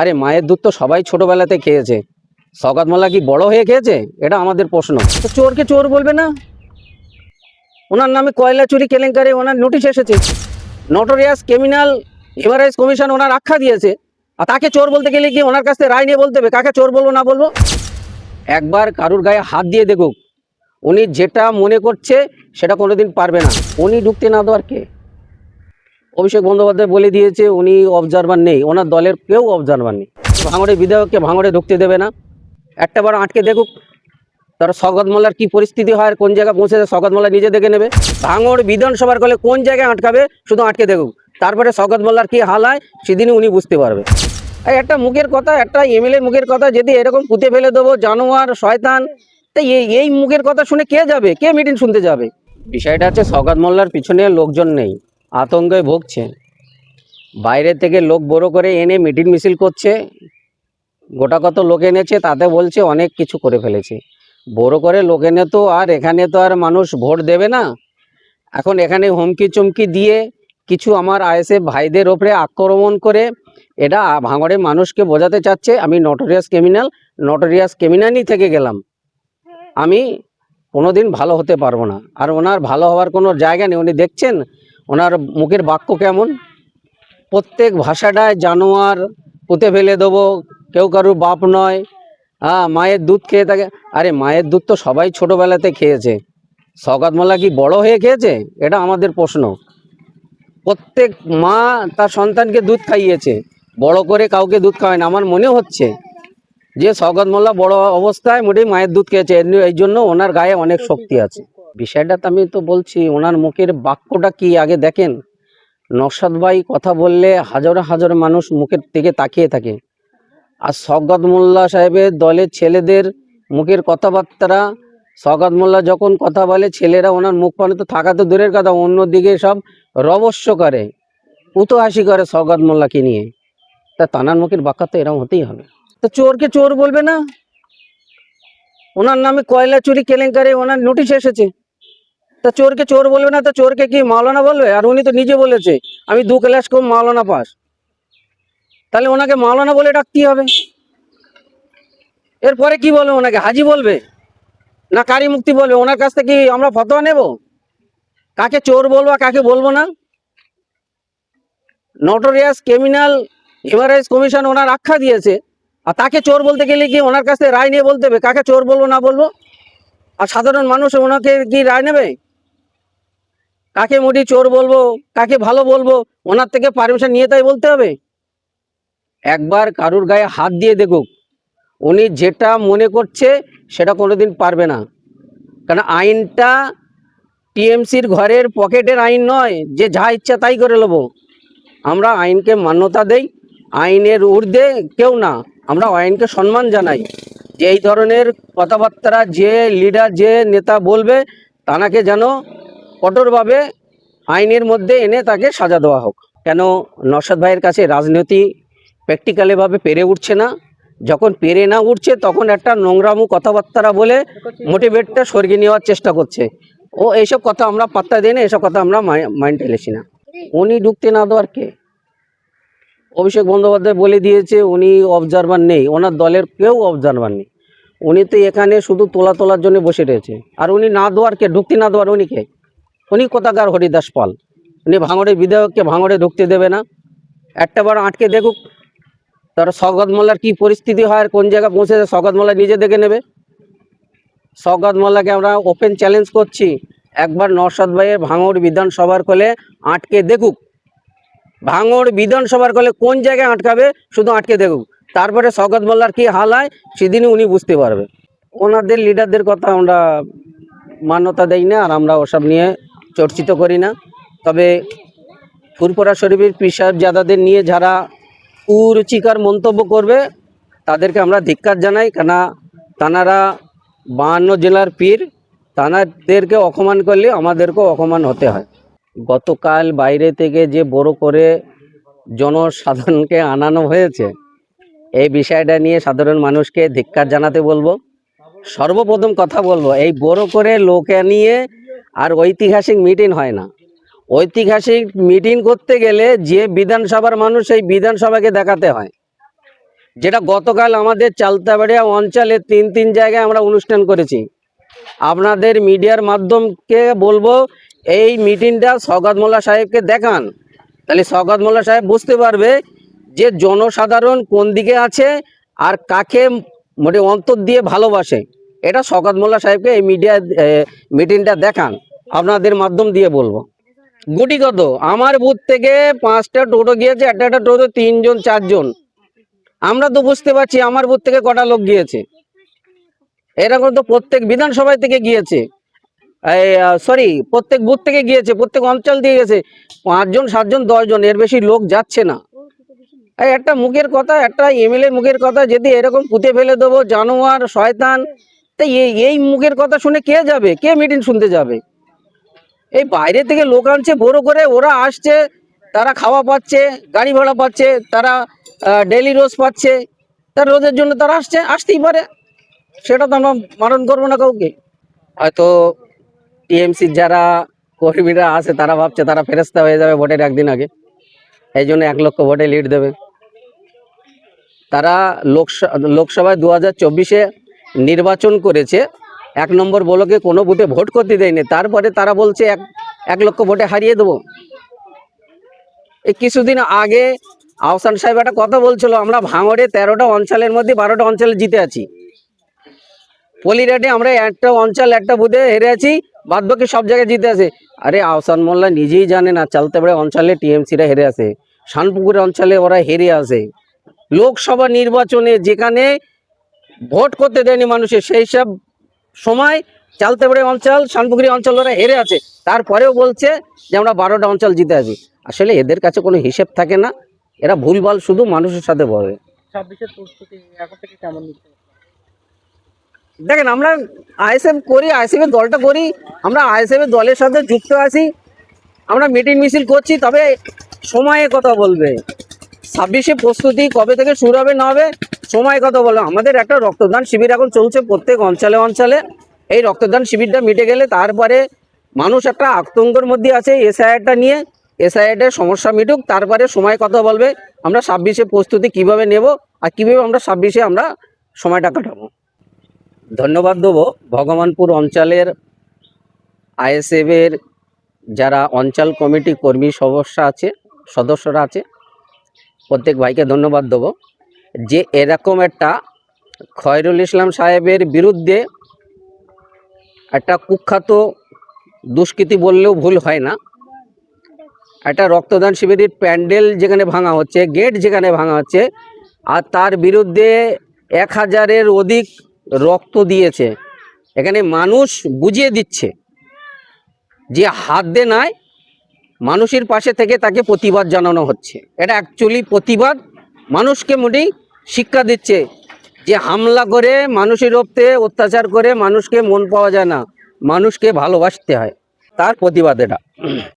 আরে মায়ের দুধ তো সবাই ছোটবেলাতে খেয়েছে। সকাত মোল্লা কি বড় হয়ে খেয়েছে? এটা আমাদের প্রশ্ন। চোরকে চোর বলবে না? ওনার নামে কয়লা চুরি কেলেঙ্কারি, ওনার নোটিশ এসেছে। নটোরিয়াস ক্রিমিনাল হিউম্যান কমিশন ওনার আখ্যা দিয়েছে। আর তাকে চোর বলতে গেলে কি ওনার কাছ রায় নিয়ে বলতে হবে? কাকে চোর বলব, না বলব? একবার কারুর গায়ে হাত দিয়ে দেখুক। উনি যেটা মনে করছে, সেটা কোনোদিন পারবে না। উনি ঢুকতে না দেওয়ার কে? অভিষেক বন্দ্যোপাধ্যায় বলে দিয়েছে, উনি অবজারভার নেই। ওনার দলের কেউ অবজারভার নেই। ভাঙড়ে বিধায়ককে ভাঙড়ে ঢুকতে দেবে না। একটা বার আটকে দেখুক, তার স্বগত মোল্লার কি পরিস্থিতি হয় আর কোন জায়গায় পৌঁছেছে, স্বগত মোল্লা নিজে দেখে নেবে। ভাঙড় বিধানসভার কলে কোন জায়গায় আটকাবে, শুধু আটকে দেখুক। তারপরে স্বগত মোল্লার কি হাল হয়, সেদিনই উনি বুঝতে পারবে। এই একটা মুখের কথা, একটা এমএলএ মুখের কথা, যদি এরকম পুঁতে ফেলে দেবো, জানোয়ার, শয়তান তাই এই এই মুখের কথা শুনে কে যাবে? কে মিটিং শুনতে যাবে? বিষয়টা হচ্ছে স্বগত মোল্লার পিছনে লোকজন নেই। আতঙ্কে ভুগছে। বাইরে থেকে লোক বড় করে এনে মিটিং মিছিল করছে। গোটা কত লোক এনেছে তাতে বলছে অনেক কিছু করে ফেলেছে। বড় করে লোক এনে তো আর এখানে তো আর মানুষ ভোট দেবে না। এখন এখানে হুমকি চুমকি দিয়ে কিছু আমার আইএসএফ ভাইদের ওপরে আক্রমণ করে এটা ভাঙড়ের মানুষকে বোঝাতে চাচ্ছে, আমি নটোরিয়াস ক্রিমিনাল নটোরিয়াস ক্রিমিনালই থেকে গেলাম। আমি কোনোদিন ভালো হতে পারব না। আর ওনার ভালো হওয়ার কোনো জায়গা নেই। উনি দেখছেন ওনার মুখের বাক্য কেমন? প্রত্যেক ভাষাটায় জানোয়ার পুঁতে ফেলে দেবো, কেউ কারুর বাপ নয়। হ্যাঁ মায়ের দুধ খেয়ে থাকে। আরে, মায়ের দুধ তো সবাই ছোটোবেলাতে খেয়েছে। সগাত মোল্লা কি বড় হয়ে খেয়েছে? এটা আমাদের প্রশ্ন। প্রত্যেক মা তার সন্তানকে দুধ খাইয়েছে। বড় করে কাউকে দুধ খাওয়ায় না। আমার মনে হচ্ছে যে সৌগত মোল্লা বড় অবস্থায় মোটেই মায়ের দুধ খেয়েছে। এই জন্য ওনার গায়ে অনেক শক্তি আছে। বিষয়টা তো আমি তো বলছি, ওনার মুখের বাক্যটা কি আগে দেখেন? নসাদ ভাই কথা বললে হাজার হাজার মানুষ মুখের দিকে তাকিয়ে থাকে। আর সৌগত মোল্লা সাহেবের দলের ছেলেদের মুখের কথাবার্তা সৌগত মোল্লা যখন কথা বলে, ছেলেরা ওনার মুখ পানে তো থাকা তো দূরের কথা, অন্যদিকে সব রবস্য করে, উতহাসি করে সৌগত মোল্লাকে নিয়ে। তা তানার মুখের বাক্য তো এরকম হতেই হবে। তো চোরকে চোর বলবে না? ওনার নামে কয়লা চুরি কেলেঙ্কারি, ওনার নোটিশ এসেছে। তা চোরকে চোর বলবে না, তো চোরকে কি মাওলানা বলবে? আর উনি তো নিজে বলেছে, আমি দু ক্লাস কম মাওলানা পাস। তাহলে ওনাকে মাওলানা বলে ডাকতেই হবে। এরপরে কি বলবে ওনাকে? হাজি বলবে? না কারি মুক্তি বলবে? ওনার কাছ থেকে আমরা ফতোয়া নেব? কাকে চোর বলব কাকে বলব না? নটোরিয়াস ক্রিমিনাল হিউম্যান কমিশন ওনার আখ্যা দিয়েছে। আর তাকে চোর বলতে গেলে কি ওনার কাছ রায় নিয়ে বলতে হবে? কাকে চোর বলব না বলব? আর সাধারণ মানুষ ওনাকে কি রায় নেবে? কাকে মোটি চোর বলব, কাকে ভালো বলব, ওনার থেকে পারমিশন নিয়ে তাই বলতে হবে? একবার কারুর গায়ে হাত দিয়ে দেখুক, উনি যেটা মনে করছে সেটা কোনোদিন পারবে না। কারণ আইনটা টিএমসির ঘরের পকেটের আইন নয়, যে যা ইচ্ছা তাই করে নেব। আমরা আইনকে মান্যতা দেই, আইনের ঊর্ধ্বে কেউ না, আমরা আইনকে সম্মান জানাই। যে এই ধরনের কথাবার্তা যে লিডার যে নেতা বলবে, তানাকে যেন কঠোরভাবে আইনের মধ্যে এনে তাকে সাজা দেওয়া হোক। কেন নরসাদ ভাইয়ের কাছে রাজনীতি প্র্যাকটিক্যালিভাবে পেরে উঠছে না? যখন পেরে না উঠছে, তখন একটা নোংরামু কথাবার্তা বলে মোটিভেটটা সরিয়ে নেওয়ার চেষ্টা করছে। ও, এইসব কথা আমরা পাত্তা দিই না এসব কথা আমরা মাইন্ড ঠেলেছি না। উনি ঢুকতে না দেওয়ার কে? অভিষেক বন্দ্যোপাধ্যায় বলে দিয়েছে, উনি অবজারভার নেই, ওনার দলের কেউ অবজারভার নেই। উনি তো এখানে শুধু তোলা তোলার জন্য বসে রয়েছে। আর উনি না দেওয়ার কে? ঢুকতে না দেওয়ার উনি কে? উনি কোথাকার হরিদাস পাল? উনি ভাঙড়ের বিধায়ককে ভাঙড়ে ঢুকতে দেবে না। একটা বার আটকে দেখুক, তার সৌগত মোল্লার কি পরিস্থিতি হয় আর কোন জায়গায় পৌঁছেছে সৌগত মোল্লা নিজে দেখে নেবে। সৌগত মোল্লাকে আমরা ওপেন চ্যালেঞ্জ করছি। একবার নরসাদ ভাইয়ের ভাঙড় বিধানসভার কোলে আটকে দেখুক। ভাঙড় বিধানসভার কোলে কোন জায়গায় আটকাবে, শুধু আটকে দেখুক। তারপরে সৌগত মোল্লার কি হাল হয়, সেদিনই উনি বুঝতে পারবে। ওনাদের লিডারদের কথা আমরা মান্যতা দেই না, আর আমরা ওসব নিয়ে চর্চিত করি না। তবে ফুরপুরা শরীফের পীর সাহেব জাদাদের নিয়ে যারা কুরুচিকার মন্তব্য করবে, তাদেরকে আমরা ধিক্কার জানাই। কেন তানারা বাহান্ন জেলার পীর, তানাদেরকে অপমান করলে আমাদেরকেও অপমান হতে হয়। গতকাল বাইরে থেকে যে বড় করে জনসাধারণকে আনানো হয়েছে, এই বিষয়টা নিয়ে সাধারণ মানুষকে ধিক্কার জানাতে বলব। সর্বপ্রথম কথা বলব, এই বড় করে লোকে নিয়ে আর ঐতিহাসিক মিটিং হয় না। ঐতিহাসিক মিটিং করতে গেলে যে বিধানসভার মানুষ সেই বিধানসভাকে দেখাতে হয়। যেটা গতকাল আমাদের চালতাবাড়িয়া অঞ্চলে তিন তিন জায়গায় আমরা অনুষ্ঠান করেছি। আপনাদের মিডিয়ার মাধ্যমকে বলব, এই মিটিংটা সৌগত মোল্লা সাহেবকে দেখান। তাহলে সৌগত মোল্লা সাহেব বুঝতে পারবে যে জনসাধারণ কোন দিকে আছে আর কাকে মোটে অন্তর দিয়ে ভালোবাসে। এটা সৌগত মোল্লা সাহেবকে এই মিডিয়া মিটিংটা দেখান। আপনাদের মাধ্যম দিয়ে বলব। গুটি কত? আমার বুথ থেকে পাঁচটা টোটো গিয়েছে, একটা একটা টোটো তিনজন, চারজন। আমরা তো বুঝতে পারছি আমার বুথ থেকে কটা লোক গিয়েছে। এরকম তো প্রত্যেক বিধানসভায় থেকে গিয়েছে। সরি প্রত্যেক বুথ থেকে গিয়েছে, প্রত্যেক অঞ্চল দিয়ে গেছে। পাঁচজন, সাতজন, দশজন, এর বেশি লোক যাচ্ছে না। একটা মুখের কথা, একটা এমএলএ মুখের কথা, যদি এরকম পুঁতে ফেলে দেবো, জানোয়ার, শয়তান তো এই মুখের কথা শুনে কে যাবে? কে মিটিং শুনতে যাবে? এই বাইরে থেকে লোক আনছে, বড় করে ওরা আসছে, তারা খাওয়া পাচ্ছে, গাড়ি ভাড়া পাচ্ছে, তারা ডেলি রোজ পাচ্ছে তার রোজের জন্য তারা আসছে, আসতেই পারে। সেটা তো আমরা মারণ করব না কাউকে। হয়তো টিএমসির যারা কর্মীরা আছে, তারা ভাবছে তারা ফেরস্তা হয়ে যাবে ভোটের একদিন আগে। এই জন্য এক লক্ষ ভোটে লিড দেবে। তারা লোকসভা লোকসভায় দু হাজার চব্বিশে নির্বাচন করেছে, এক নম্বর বলকে কোনো বুথে ভোট করতে দেয়নি, তারপরে তারা বলছে এক এক লক্ষ ভোটে হারিয়ে দেবো। এই কিছুদিন আগে আহসান সাহেব একটা কথা বলছিল, আমরা ভাঙড়ে তেরোটা অঞ্চলের মধ্যে বারোটা অঞ্চলে জিতে আছি। পলিরাটে আমরা একটা অঞ্চল, একটা বুথে হেরে আছি বাদ বাকি সব জায়গায় জিতে আছে। আরে আহসান মোল্লা নিজেই জানে না চালতে পারে অঞ্চলে টিএমসিরা হেরে আছে, শানপুকুরের অঞ্চলে ওরা হেরে আছে। লোকসভা নির্বাচনে যেখানে ভোট করতে দেয়নি মানুষের সেই সব সময় চালতেবাড়ি অঞ্চল শানপুকুরি অঞ্চল ওরা হেরে আছে। তারপরেও বলছে যে আমরা বারোটা অঞ্চল জিতে আছি। আসলে এদের কাছে কোনো হিসেব থাকে না। এরা ভুলভাল শুধু মানুষের সাথে বলে। দেখেন আমরা আইএসএফ করি আইএসএফের দলটা করি। আমরা আইএসএফের দলের সাথে যুক্ত আছি। আমরা মিটিং মিছিল করছি তবে সময়ে কথা বলবে। ছাব্বিশে প্রস্তুতি, কবে থেকে শুরু হবে, না হবে, সময় কথা বলো? আমাদের একটা রক্তদান শিবির এখন চলছে প্রত্যেক অঞ্চলে অঞ্চলে। এই রক্তদান শিবিরটা মিটে গেলে তারপরে মানুষ একটা আতঙ্কর মধ্যে আছে এসআইআরটা নিয়ে। এসআইআরের সমস্যা মিটুক, তারপরে সময় কথা বলবে, আমরা ছাব্বিশে প্রস্তুতি কীভাবে নেব আর কীভাবে আমরা ছাব্বিশে আমরা সময়টা কাটাবো। ধন্যবাদ দেবো ভগবানপুর অঞ্চলের আইএসএফের যারা অঞ্চল কমিটি কর্মী সদস্য আছে, সদস্যরা আছে। প্রত্যেক ভাইকে ধন্যবাদ দেবো। যে এরকম একটা খয়রুল ইসলাম সাহেবের বিরুদ্ধে একটা কুখ্যাত দুষ্কৃতি বললেও ভুল হয় না। একটা রক্তদান শিবিরের প্যান্ডেল যেখানে ভাঙা হচ্ছে, গেট যেখানে ভাঙা হচ্ছে, আর তার বিরুদ্ধে এক হাজারের অধিক রক্ত দিয়েছে। এখানে মানুষ বুঝিয়ে দিচ্ছে যে হাত দে নাই মানুষের পাশে থেকে তাকে প্রতিবাদ জানানো হচ্ছে। এটা অ্যাকচুয়ালি প্রতিবাদ মানুষকে মোটেই শিক্ষা দিচ্ছে যে হামলা করে মানুষের ওপরে অত্যাচার করে মানুষকে মন পাওয়া যায় না, মানুষকে ভালোবাসতে হয়। তার প্রতিবাদ এটা।